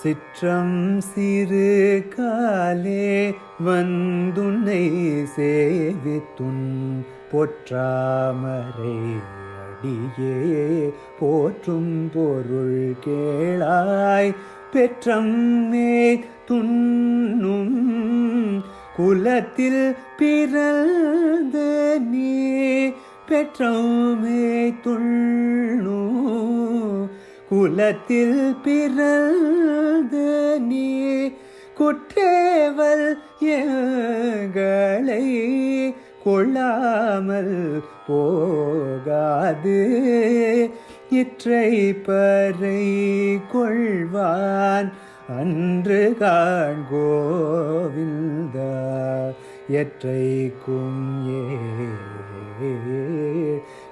சிற்றம் சிறு காலே வந்துன்னை சேவித்துன் பொற்றாமரை அடியே போற்றும் பொருள் கேளாய் பெற்றம்மே துண்ணும் குலத்தில் பிறந்த நீ பெற்றமே துண் குலத்தில் பிறந்த நீ குற்றேவல் எங்களை கொள்ளாமல் போகாது. இற்றை பறை கொள்வான் அன்று காண்கோவிந்த எற்றைக்கும் ஏ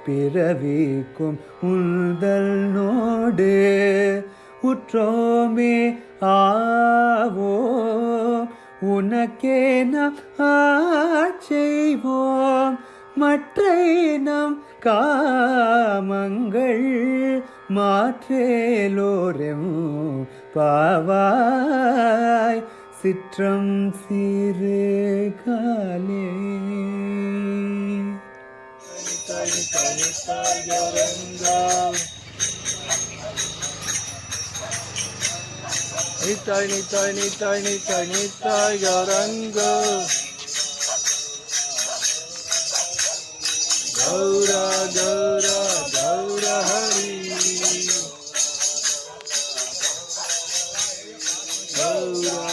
பிறவிக்கும் உள்தல் நோடு உற்றோமே ஆவோ உனக்கே நாம் ஆட்செய்வோம் மற்ற நம் காமங்கள் மாற்றேலோரெம் பாவாய். சிற்றம் சிறு காலே. Nistai, Nistai, Nistai, Goranga. Nistai, Nistai, Nistai, Nistai, Nistai, Goranga. Gaura, Gaura, Gaura Hari. Gaura.